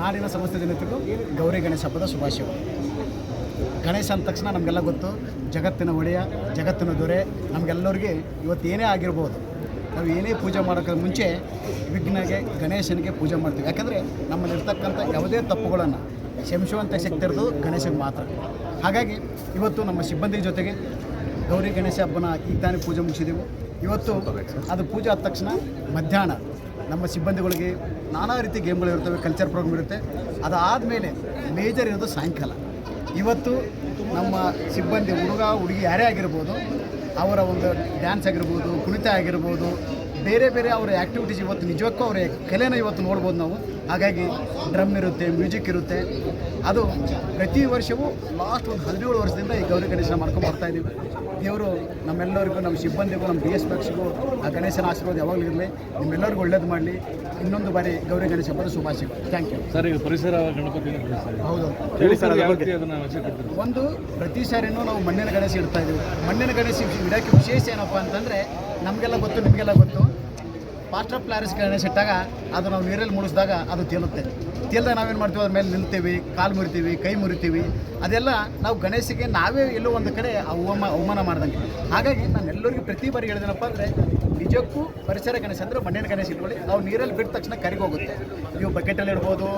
ನಾಡಿನ ಸಮಸ್ತ ಜನತೆಗೂ ಗೌರಿ ಗಣೇಶ ಹಬ್ಬದ ಶುಭಾಶಯಗಳು ಗಣೇಶ ಅಂದ ತಕ್ಷಣ ನಮಗೆಲ್ಲ ಗೊತ್ತು, ಜಗತ್ತಿನ ಒಡೆಯ, ಜಗತ್ತಿನ ದೊರೆ, ನಮಗೆಲ್ಲರಿಗೆ ಇವತ್ತು ಏನೇ ಆಗಿರ್ಬೋದು, ನಾವು ಏನೇ ಪೂಜೆ ಮಾಡೋಕ್ಕೆ ಮುಂಚೆ ವಿಘ್ನಗೆ, ಗಣೇಶನಿಗೆ ಪೂಜೆ ಮಾಡ್ತೀವಿ. ಯಾಕಂದರೆ ನಮ್ಮಲ್ಲಿರ್ತಕ್ಕಂಥ ಯಾವುದೇ ತಪ್ಪುಗಳನ್ನು ಕ್ಷಮಿಸುವಂಥ ಶಕ್ತಿ ಇರೋದು ಗಣೇಶಗೆ ಮಾತ್ರ. ಹಾಗಾಗಿ ಇವತ್ತು ನಮ್ಮ ಸಿಬ್ಬಂದಿ ಜೊತೆಗೆ ಗೌರಿ ಗಣೇಶ ಹಬ್ಬನ ಈಗ ತಾನೇ ಪೂಜೆ ಮುಗಿಸಿದೆವು. ಇವತ್ತು ಅದು ಪೂಜೆ ಆದ ತಕ್ಷಣ ಮಧ್ಯಾಹ್ನ ನಮ್ಮ ಸಿಬ್ಬಂದಿಗಳಿಗೆ ನಾನಾ ರೀತಿ ಗೇಮ್ಗಳು ಇರ್ತವೆ ಕಲ್ಚರ್ ಪ್ರೋಗ್ರಾಮ್ ಇರುತ್ತೆ. ಅದಾದಮೇಲೆ ಮೇಜರ್ ಇರೋದು ಸಾಯಂಕಾಲ. ಇವತ್ತು ನಮ್ಮ ಸಿಬ್ಬಂದಿ ಹುಡುಗ, ಹುಡುಗಿ ಯಾರೇ ಆಗಿರ್ಬೋದು, ಅವರ ಒಂದು ಡ್ಯಾನ್ಸ್ ಆಗಿರ್ಬೋದು, ಕುಣಿತ ಆಗಿರ್ಬೋದು ಬೇರೆ ಬೇರೆ ಅವರ ಆ್ಯಕ್ಟಿವಿಟೀಸ್ ಇವತ್ತು ನಿಜಕ್ಕೂ ಅವರ ಕಲೆನ ಇವತ್ತು ನೋಡ್ಬೋದು ನಾವು. ಹಾಗಾಗಿ ಡ್ರಮ್ ಇರುತ್ತೆ ಮ್ಯೂಸಿಕ್ ಇರುತ್ತೆ. ಅದು ಪ್ರತಿ ವರ್ಷವೂ ಲಾಸ್ಟ್ ಒಂದು ಹದಿನೇಳು ವರ್ಷದಿಂದ ಈ ಗೌರಿ ಗಣೇಶನ ಮಾಡ್ಕೊಂಡು ಬರ್ತಾ ಇದ್ದೀವಿ ದೇವರು ನಮ್ಮೆಲ್ಲರಿಗೂ ನಮ್ಮ ಸಿಬ್ಬಂದಿಗೂ ನಮ್ಮ ಬಿ ಎಸ್ ಪಕ್ಷಿಗೂ ಆ ಗಣೇಶನ ಆಶೀರ್ವಾದ ಯಾವಾಗಲೂ ಇರಲಿ. ನಿಮ್ಮೆಲ್ಲರಿಗೂ ಒಳ್ಳೇದು ಮಾಡಲಿ. ಇನ್ನೊಂದು ಬಾರಿ ಗೌರಿ ಗಣೇಶ ಹಬ್ಬದ ಶುಭಾಶಯಗಳು ಥ್ಯಾಂಕ್ ಯು ಸರ್ ಈಗ ಪರಿಸರ ಗಣಪತಿ ಹೌದು. ಒಂದು ಪ್ರತಿ ಸಾರಿನೂ ನಾವು ಮಣ್ಣಿನ ಗಣೇಶ ಇಡ್ತಾ ಇದ್ದೀವಿ ಮಣ್ಣಿನ ಗಣೇಶ ಇಡೋಕ್ಕೆ ವಿಶೇಷ ಏನಪ್ಪ ಅಂತಂದರೆ ನಮಗೆಲ್ಲ ಗೊತ್ತು, ನಿಮಗೆಲ್ಲ ಗೊತ್ತು. ಮಾಸ್ಟರ್ ಪ್ಲಾರಿಸ್ ಗಣೇಶ ಇಟ್ಟಾಗ ಅದು ನಾವು ನೀರಲ್ಲಿ ಮುಳಿಸಿದಾಗ ಅದು ತೇಲುತ್ತೆ. ತೇಲ್ದಾಗ ನಾವೇನು ಮಾಡ್ತೀವಿ? ಅದ್ರ ಮೇಲೆ ನಿಲ್ತೀವಿ, ಕಾಲು ಮುರಿತೀವಿ, ಕೈ ಮುರಿತೀವಿ. ಅದೆಲ್ಲ ನಾವು ಗಣೇಶಿಗೆ ನಾವೇ ಎಲ್ಲೋ ಒಂದು ಕಡೆ ಅವಮ, ಅವಮಾನ ಮಾಡ್ದಂಗೆ. ಹಾಗಾಗಿ ನಾನು ಎಲ್ಲರಿಗೂ ಪ್ರತಿ ಬಾರಿ ಹೇಳಿದೆನಪ್ಪ ಅಂದರೆ, ನಿಜಕ್ಕೂ ಪರಿಸರ ಗಣೇಶ ಅಂದರೆ ಮಣ್ಣಿನ ಗಣೇಶ ಇಟ್ಕೊಳ್ಳಿ. ನಾವು ನೀರಲ್ಲಿ ಬಿಟ್ಟ ತಕ್ಷಣ ಕರಿಗೋಗುತ್ತೆ ನೀವು ಬಕೆಟಲ್ಲಿ ಇಡ್ಬೋದು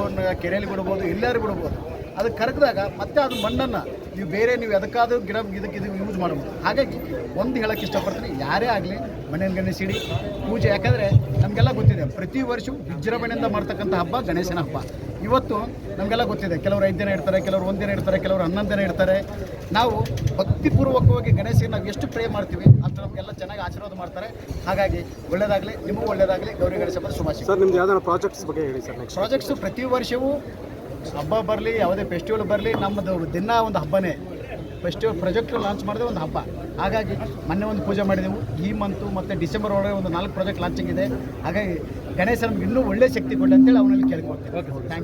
ಕೆರೆಯಲ್ಲಿ ಬಿಡ್ಬೋದು, ಎಲ್ಲರೂ ಬಿಡ್ಬೋದು. ಅದು ಕರಗಿದಾಗ ಮತ್ತೆ ಅದು ಮಣ್ಣನ್ನು ನೀವು ಬೇರೆ ನೀವು ಎದಕ್ಕಾದ್ರೂ ಗಿಡ ಇದಕ್ಕೆ ಇದು ಯೂಸ್ ಮಾಡ್ಬೋದು. ಹಾಗಾಗಿ ಒಂದು ಹೇಳಕ್ಕೆ ಇಷ್ಟಪಡ್ತೀನಿ ಯಾರೇ ಆಗಲಿ ಮಣ್ಣಿನ ಗಣೇಶ ಇಡಿ ಪೂಜೆ. ಯಾಕಂದರೆ ನಮಗೆಲ್ಲ ಗೊತ್ತಿದೆ ಪ್ರತಿ ವರ್ಷವೂ ವಿಜೃಂಭಣೆಯಿಂದ ಮಾಡ್ತಕ್ಕಂಥ ಹಬ್ಬ ಗಣೇಶನ ಹಬ್ಬ. ಇವತ್ತು ನಮಗೆಲ್ಲ ಗೊತ್ತಿದೆ ಕೆಲವರು ಐದು ದಿನ ಇಡ್ತಾರೆ ಕೆಲವರು ಒಂದು ದಿನ ಇಡ್ತಾರೆ ಕೆಲವರು ಹನ್ನೊಂದು ದಿನ ಇಡ್ತಾರೆ. ನಾವು ಭಕ್ತಿಪೂರ್ವಕವಾಗಿ ಗಣೇಶನ ನಾವು ಎಷ್ಟು ಪ್ರೇ ಮಾಡ್ತೀವಿ ಅಂತ ನಮಗೆಲ್ಲ ಚೆನ್ನಾಗಿ ಆಶೀರ್ವಾದ ಮಾಡ್ತಾರೆ. ಹಾಗಾಗಿ ಒಳ್ಳೆಯದಾಗಲಿ ನಿಮಗೂ ಒಳ್ಳೆಯದಾಗಲಿ ಗೌರಿ ಗಣೇಶ ಹಬ್ಬದ ಶುಭಾಶಯ. ಸರ್ ನಿಮ್ದು ಯಾವ್ದಾರ ಪ್ರಾಜೆಕ್ಟ್ಸ್ ಬಗ್ಗೆ ಹೇಳಿ ಸರ್ ಪ್ರಾಜೆಕ್ಟ್ಸು ಪ್ರತಿ ವರ್ಷವೂ ಹಬ್ಬ ಬರಲಿ ಯಾವುದೇ ಫೆಸ್ಟಿವಲ್ ಬರಲಿ ನಮ್ಮದು ದಿನ ಒಂದು ಹಬ್ಬನೇ. ಫೆಸ್ಟಿವಲ್ ಪ್ರಾಜೆಕ್ಟ್ ಲಾಂಚ್ ಮಾಡಿದ್ರೆ ಒಂದು ಹಬ್ಬ. ಹಾಗಾಗಿ ಮೊನ್ನೆ ಒಂದು ಪೂಜೆ ಮಾಡಿದೆವು. ಈ ಮಂತು ಮತ್ತು ಡಿಸೆಂಬರ್ ಒಳಗೆ ಒಂದು ನಾಲ್ಕು ಪ್ರಾಜೆಕ್ಟ್ ಲಾಂಚಿಂಗ್ ಇದೆ. ಹಾಗಾಗಿ ಗಣೇಶ ನಮ್ಗೆ ಇನ್ನೂ ಒಳ್ಳೆ ಶಕ್ತಿ ಕೊಡಿ ಅಂತೇಳಿ ಅವನಲ್ಲಿ ಕೇಳ್ಕೊಳ್ತೇವೆ ಥ್ಯಾಂಕ್ ಯು